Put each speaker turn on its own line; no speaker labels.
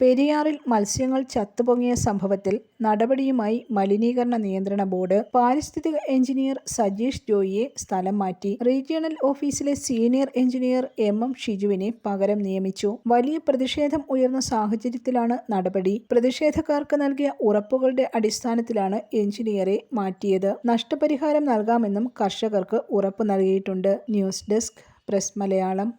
പെരിയാറിൽ മത്സ്യങ്ങൾ ചത്തുപൊങ്ങിയ സംഭവത്തിൽ നടപടിയുമായി മലിനീകരണ നിയന്ത്രണ ബോർഡ് പാരിസ്ഥിതിക എഞ്ചിനീയർ സജീഷ് ജോയിയെ സ്ഥലം മാറ്റി. റീജിയണൽ ഓഫീസിലെ സീനിയർ എഞ്ചിനീയർ എം എം ഷിജുവിനെ പകരം നിയമിച്ചു. വലിയ പ്രതിഷേധം ഉയർന്ന സാഹചര്യത്തിലാണ് നടപടി. പ്രതിഷേധക്കാർക്ക് നൽകിയ ഉറപ്പുകളുടെ അടിസ്ഥാനത്തിലാണ് എഞ്ചിനീയറെ മാറ്റിയത്. നഷ്ടപരിഹാരം നൽകാമെന്നും കർഷകർക്ക് ഉറപ്പ് നൽകിയിട്ടുണ്ട്.
News desk press Malayalam.